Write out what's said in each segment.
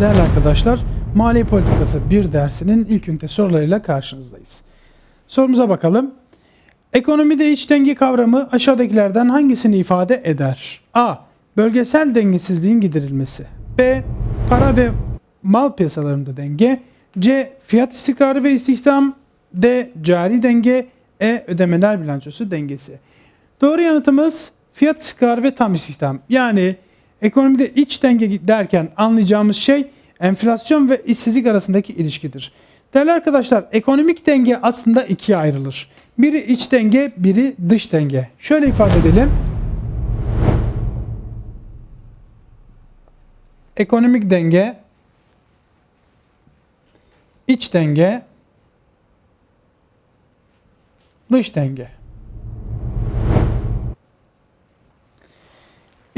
Değerli arkadaşlar, Mali Politikası 1 dersinin ilk ünite sorularıyla karşınızdayız. Sorumuza bakalım. Ekonomide iç denge kavramı aşağıdakilerden hangisini ifade eder? A. Bölgesel dengesizliğin giderilmesi. B. Para ve mal piyasalarında denge. C. Fiyat istikrarı ve istihdam. D. Cari denge. E. Ödemeler bilançosu dengesi. Doğru yanıtımız fiyat istikrarı ve tam istihdam. Yani ekonomide iç denge derken anlayacağımız şey enflasyon ve işsizlik arasındaki ilişkidir. Değerli arkadaşlar ekonomik denge aslında ikiye ayrılır. Biri iç denge, biri dış denge. Şöyle ifade edelim. Ekonomik denge, iç denge, dış denge.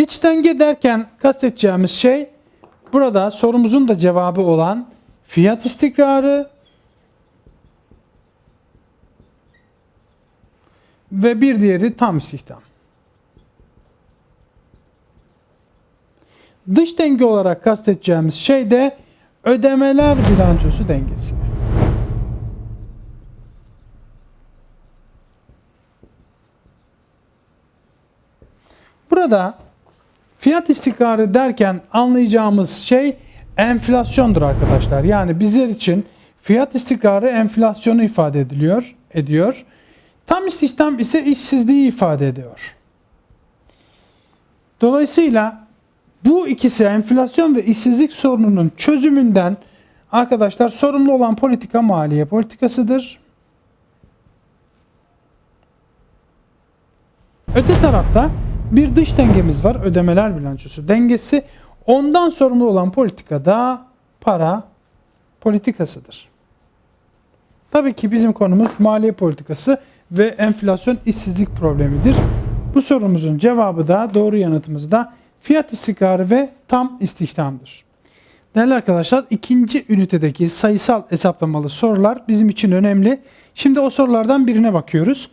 İç denge derken kasteteceğimiz şey burada sorumuzun da cevabı olan fiyat istikrarı ve bir diğeri tam istihdam. Dış denge olarak kasteteceğimiz şey de ödemeler bilançosu dengesi. Burada fiyat istikrarı derken anlayacağımız şey enflasyondur arkadaşlar. Yani bizler için fiyat istikrarı enflasyonu ifade ediliyor, ediyor. Tam istihdam ise işsizliği ifade ediyor. Dolayısıyla bu ikisi enflasyon ve işsizlik sorununun çözümünden arkadaşlar sorumlu olan politika maliye politikasıdır. Öte tarafta bir dış dengemiz var. Ödemeler bilançosu dengesi. Ondan sorumlu olan politika da para politikasıdır. Tabii ki bizim konumuz maliye politikası ve enflasyon işsizlik problemidir. Bu sorumuzun cevabı da doğru yanıtımız da fiyat istikrarı ve tam istihdamdır. Değerli arkadaşlar ikinci ünitedeki sayısal hesaplamalı sorular bizim için önemli. Şimdi o sorulardan birine bakıyoruz.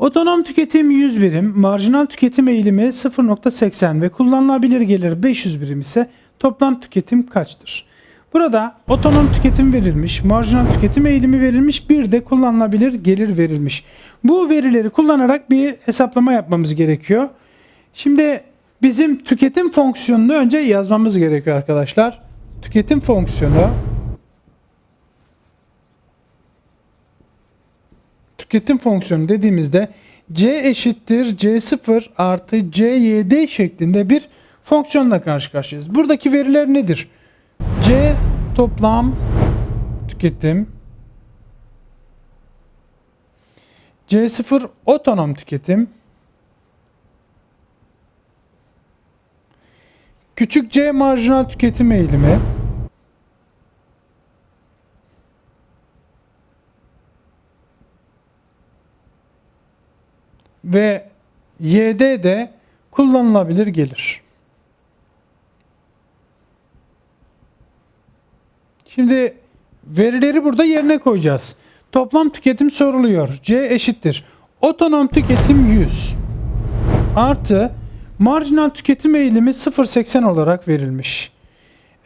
Otonom tüketim 100 birim, marjinal tüketim eğilimi 0.80 ve kullanılabilir gelir 500 birim ise toplam tüketim kaçtır? Burada otonom tüketim verilmiş, marjinal tüketim eğilimi verilmiş, bir de kullanılabilir gelir verilmiş. Bu verileri kullanarak bir hesaplama yapmamız gerekiyor. Şimdi bizim tüketim fonksiyonunu önce yazmamız gerekiyor arkadaşlar. Tüketim fonksiyonu tüketim fonksiyonu dediğimizde c eşittir c0 artı cyd şeklinde bir fonksiyonla karşı karşıyayız. Buradaki veriler nedir? c toplam tüketim c0 otonom tüketim küçük c marjinal tüketim eğilimi ve YD de kullanılabilir gelir. Şimdi verileri burada yerine koyacağız. Toplam tüketim soruluyor. C eşittir. Otonom tüketim 100 artı marjinal tüketim eğilimi 0.80 olarak verilmiş.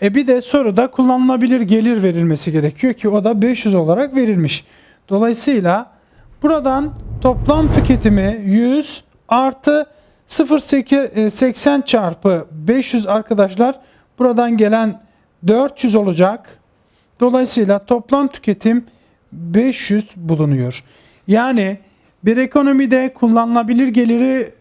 E bir de soruda kullanılabilir gelir verilmesi gerekiyor ki o da 500 olarak verilmiş. Dolayısıyla buradan toplam tüketimi 100 artı 0.80 e, çarpı 500 arkadaşlar buradan gelen 400 olacak. Dolayısıyla toplam tüketim 500 bulunuyor. Yani bir ekonomide kullanılabilir geliri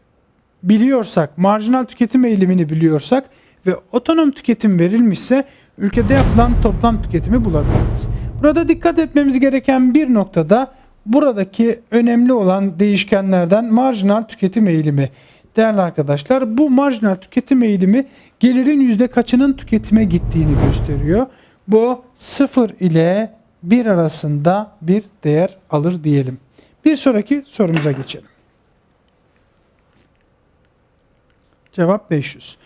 biliyorsak, marjinal tüketim eğilimini biliyorsak ve otonom tüketim verilmişse ülkede yapılan toplam tüketimi bulabiliriz. Burada dikkat etmemiz gereken bir noktada buradaki önemli olan değişkenlerden marjinal tüketim eğilimi. Değerli arkadaşlar bu marjinal tüketim eğilimi gelirin yüzde kaçının tüketime gittiğini gösteriyor. Bu 0 ile 1 arasında bir değer alır diyelim. Bir sonraki sorumuza geçelim. Cevap 500.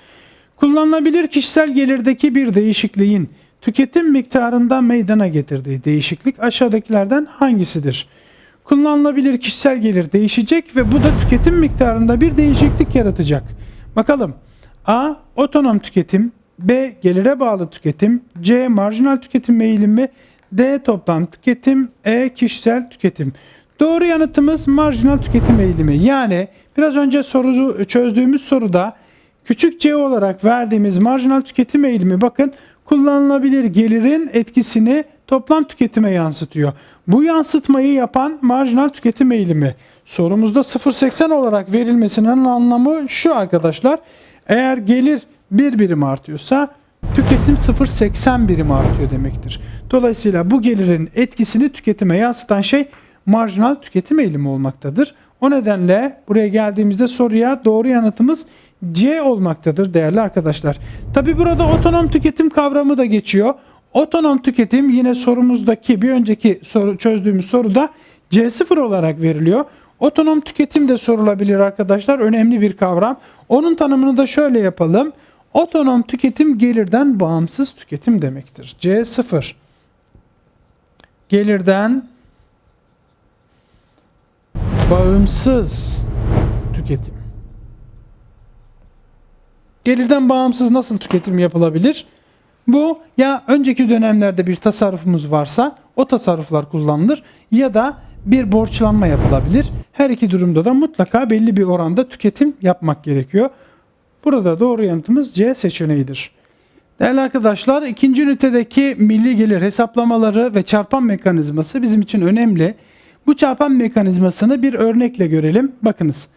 Kullanılabilir kişisel gelirdeki bir değişikliğin tüketim miktarında meydana getirdiği değişiklik aşağıdakilerden hangisidir? Kullanılabilir kişisel gelir değişecek ve bu da tüketim miktarında bir değişiklik yaratacak. Bakalım. A. Otonom tüketim. B. Gelire bağlı tüketim. C. Marjinal tüketim eğilimi. D. Toplam tüketim. E. Kişisel tüketim. Doğru yanıtımız marjinal tüketim eğilimi. Yani biraz önce soru çözdüğümüz soruda küçük c olarak verdiğimiz marjinal tüketim eğilimi bakın kullanılabilir gelirin etkisini toplam tüketime yansıtıyor. Bu yansıtmayı yapan marjinal tüketim eğilimi. Sorumuzda 0.80 olarak verilmesinin anlamı şu arkadaşlar. Eğer gelir bir birim artıyorsa tüketim 0.80 birim artıyor demektir. Dolayısıyla bu gelirin etkisini tüketime yansıtan şey marjinal tüketim eğilimi olmaktadır. O nedenle buraya geldiğimizde soruya doğru yanıtımız C olmaktadır değerli arkadaşlar. Tabi burada otonom tüketim kavramı da geçiyor. Otonom tüketim yine sorumuzdaki bir önceki soru, çözdüğümüz soruda C0 olarak veriliyor. Otonom tüketim de sorulabilir arkadaşlar. Önemli bir kavram. Onun tanımını da şöyle yapalım. Otonom tüketim gelirden bağımsız tüketim demektir. C0 gelirden bağımsız tüketim. Gelirden bağımsız nasıl tüketim yapılabilir? Bu ya önceki dönemlerde bir tasarrufumuz varsa o tasarruflar kullanılır ya da bir borçlanma yapılabilir. Her iki durumda da mutlaka belli bir oranda tüketim yapmak gerekiyor. Burada doğru yanıtımız C seçeneğidir. Değerli arkadaşlar ikinci ünitedeki milli gelir hesaplamaları ve çarpan mekanizması bizim için önemli. Bu çarpan mekanizmasını bir örnekle görelim. Bakınız.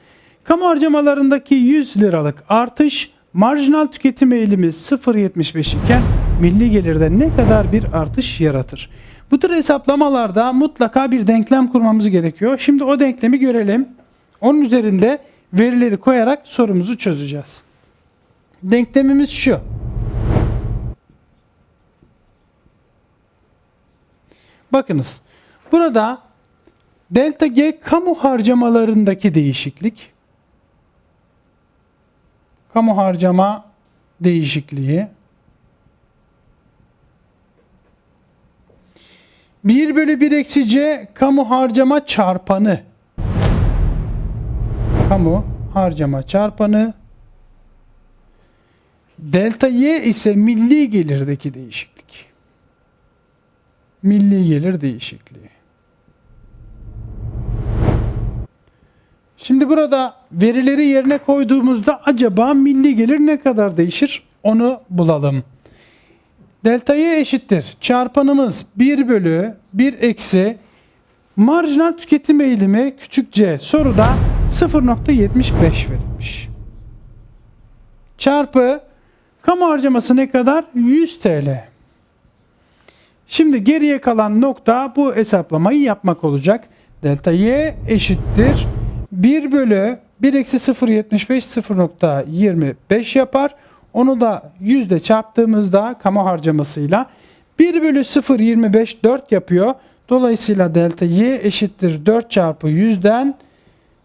Kamu harcamalarındaki 100 liralık artış marjinal tüketim eğilimi 0.75 iken milli gelirde ne kadar bir artış yaratır? Bu tür hesaplamalarda mutlaka bir denklem kurmamız gerekiyor. Şimdi o denklemi görelim. Onun üzerinde verileri koyarak sorumuzu çözeceğiz. Denklemimiz şu. Bakınız. Burada delta G kamu harcamalarındaki değişiklik. Kamu harcama değişikliği. 1 bölü 1 eksi C kamu harcama çarpanı. Kamu harcama çarpanı. Delta Y ise milli gelirdeki değişiklik. Milli gelir değişikliği. Şimdi burada verileri yerine koyduğumuzda acaba milli gelir ne kadar değişir? Onu bulalım. Delta y eşittir. Çarpanımız 1 bölü 1 eksi marjinal tüketim eğilimi küçük c soruda 0.75 verilmiş. Çarpı kamu harcaması ne kadar? 100 TL. Şimdi geriye kalan nokta bu hesaplamayı yapmak olacak. Delta y eşittir. 1 bölü 1 eksi 0.75 0.25 yapar. Onu da yüzde çarptığımızda kamu harcamasıyla 1 bölü 0.25 4 yapıyor. Dolayısıyla delta y eşittir 4 çarpı 100'den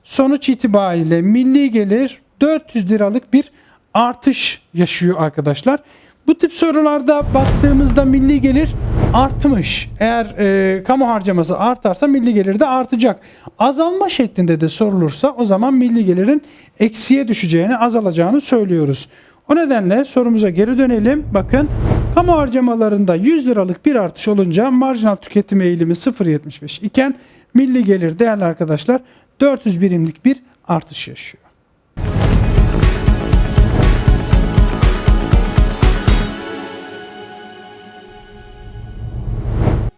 sonuç itibariyle milli gelir 400 liralık bir artış yaşıyor arkadaşlar. Bu tip sorularda baktığımızda milli gelir artmış. Eğer e, kamu harcaması artarsa milli gelir de artacak. Azalma şeklinde de sorulursa o zaman milli gelirin eksiye düşeceğini, azalacağını söylüyoruz. O nedenle sorumuza geri dönelim. Bakın kamu harcamalarında 100 liralık bir artış olunca marjinal tüketim eğilimi 0.75 iken milli gelir değerli arkadaşlar 400 birimlik bir artış yaşıyor.